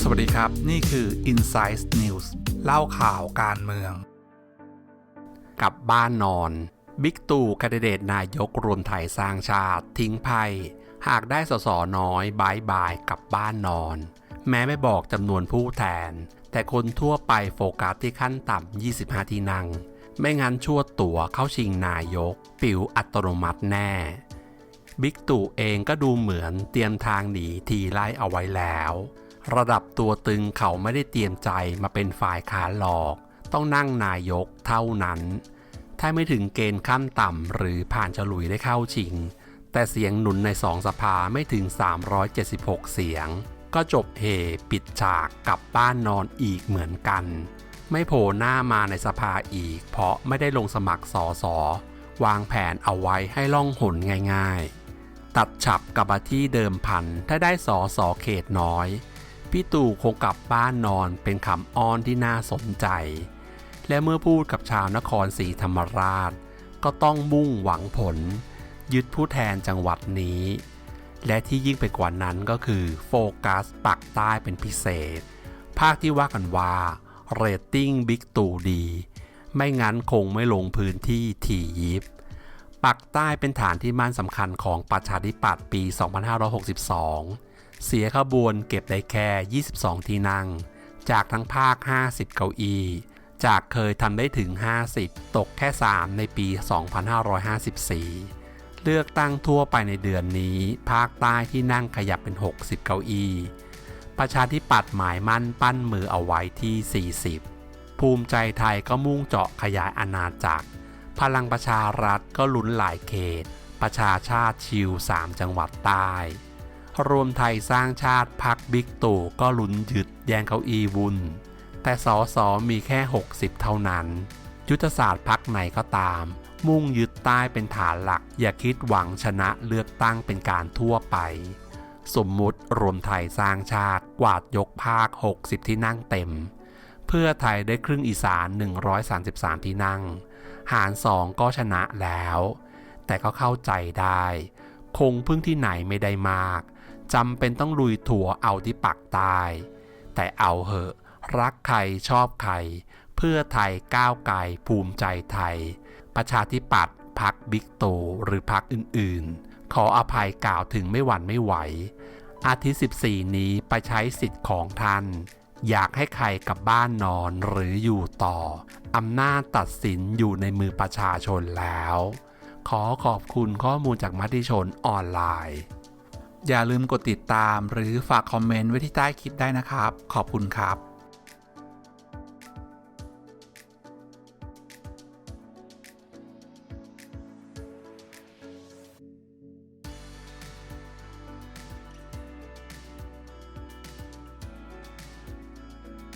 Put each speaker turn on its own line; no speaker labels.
สวัสดีครับ นี่คือ Insight News เล่าข่าวการเมือง
กลับบ้านนอน บิ๊กตู่คดิเดตนายกรวมไทยสร้างชาติ ทิ้งไพ่หากได้สสน้อยบายบายกลับบ้านนอน แม้ไม่บอกจำนวนผู้แทน แต่คนทั่วไปโฟกัสที่ขั้นต่ำ 25 ที่นั่งไม่งั้นชั่วตั๋วเข้าชิงนายก ปิวอัตโนมัติแน่ บิ๊กตู่เองก็ดูเหมือนเตรียมทางหนีทีไล่เอาไว้แล้ว ระดับตัวตึงเขาไม่ได้เตรียมใจมาเป็นฝ่ายค้านหรอก ต้องนั่งนายกเท่านั้น ถ้าไม่ถึงเกณฑ์ขั้นต่ำหรือผ่านฉลุยได้เข้าชิง แต่เสียงหนุนในสองสภาไม่ถึง 376 เสียง ก็จบเฮปิดฉากกลับบ้านนอนอีกเหมือนกัน ไม่โผล่หน้ามาในสภาอีก เพราะไม่ได้ลงสมัครสอสอวางแผนเอาไว้ให้ล่องหนง่าย ๆ ตัดฉับกับมาที่เดิมพัน ถ้าได้สอสอเขตน้อย พี่ตู่คงกลับบ้านนอนเป็นคำอ้อนที่น่าสนใจ และเมื่อพูดกับชาวนครศรีธรรมราช ก็ต้องมุ่งหวังผล ยึดผู้แทนจังหวัดนี้ และที่ยิ่งไปกว่านั้นก็คือโฟกัสปักใต้เป็นพิเศษ ภาคที่ว่ากันว่าเรตติ้งบิ๊กตู่ดี ไม่งั้นคงไม่ลงพื้นที่ถี่ยิบ ปักใต้เป็นฐานที่มั่นสำคัญของประชาธิปัตย์ปี 2562 เสียขบวนเก็บได้แค่ 22 ที่นั่ง จากทั้งภาค 50 เก้าอี้ จากเคยทำได้ถึง 50 ตกแค่ 3 ในปี 2554 เลือกตั้งทั่วไปในเดือนนี้ ภาคใต้ที่นั่งขยับเป็น 60 เก้าอี้ ประชาธิปัตย์หมายมั่นปั้นมือเอาไว้ที่ 40 ภูมิใจไทยก็มุ่งเจาะขยายอาณาจักร พลังประชารัฐก็ลุ้นหลายเขต ประชาชาติชิว 3 จังหวัดใต้ รวมไทยสร้างชาติพักบิ๊กตู่ก็ลุ้นยึดแย่งเก้าอี้วุ่น แต่สอสอมีแค่ 60 เท่านั้น ยุทธศาสตร์พักไหนก็ตาม มุ่งยึดใต้เป็นฐานหลัก อย่าคิดหวังชนะเลือกตั้งเป็นการทั่วไป สมมุติรวมไทยสร้างชาติกวาดยกภาค 60 ที่นั่งเต็ม พื่อไทยได้ครึ่งอีสาน 133 ที่นั่ง หารสองก็ชนะแล้ว แต่ก็เข้าใจได้ คงพึ่งที่ไหนไม่ได้มากจำเป็นต้องลุยถั่วเอาที่ปักใต้แต่เอาเหอะ รักใครชอบใคร เพื่อไทยก้าวไกลภูมิใจไทย ประชาธิปัตย์พักบิ๊กตูหรือพักอื่นๆ ขออภัยกล่าวถึงไม่หวั่นไม่ไหว อาทิตย์ 14 นี้ไปใช้สิทธิ์ของท่าน อยากให้ใครกลับบ้านนอนหรืออยู่ต่อ อำนาจตัดสินอยู่ในมือประชาชนแล้ว ขอขอบคุณข้อมูลจากมติชนออนไลน์
อย่าลืมกดติดตามหรือฝากคอมเมนต์ไว้ที่ใต้คลิปได้นะครับ ขอบคุณครับ